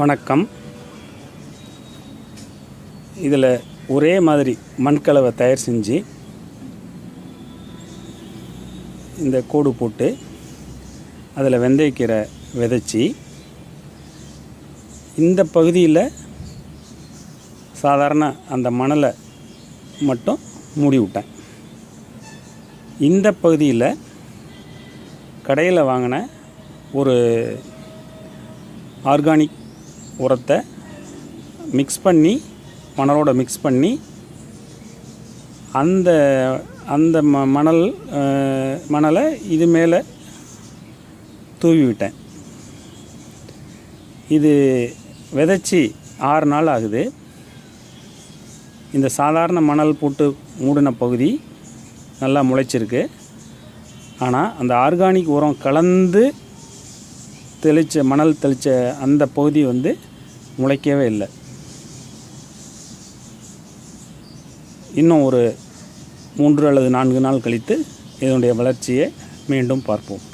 வணக்கம். இதில் ஒரே மாதிரி மண்கலவை தயார் செஞ்சு இந்த கோடு போட்டு அதில் வெந்தயக்கீரை விதைச்சி இந்த பகுதியில் சாதாரண அந்த மணலை மட்டும் மூடி விட்டேன். இந்த பகுதியில் கடையில் வாங்கின ஒரு ஆர்கானிக் உரத்தை மிக்ஸ் பண்ணி மணலோட மிக்ஸ் பண்ணி அந்த அந்த ம மணல் மணலை இது மேலே தூவி விட்டேன். இது விதைச்சி ஆறு நாள் ஆகுது. இந்த சாதாரண மணல் போட்டு மூடின பகுதி நல்லா முளைச்சிருக்கு. ஆனால் அந்த ஆர்கானிக் உரம் கலந்து தெளித்த மணல் தெளித்த அந்த பகுதி வந்து முளைக்கவே இல்லை. இன்னும் ஒரு மூன்று அல்லது நான்கு நாள் கழித்து இதனுடைய வளர்ச்சியை மீண்டும் பார்ப்போம்.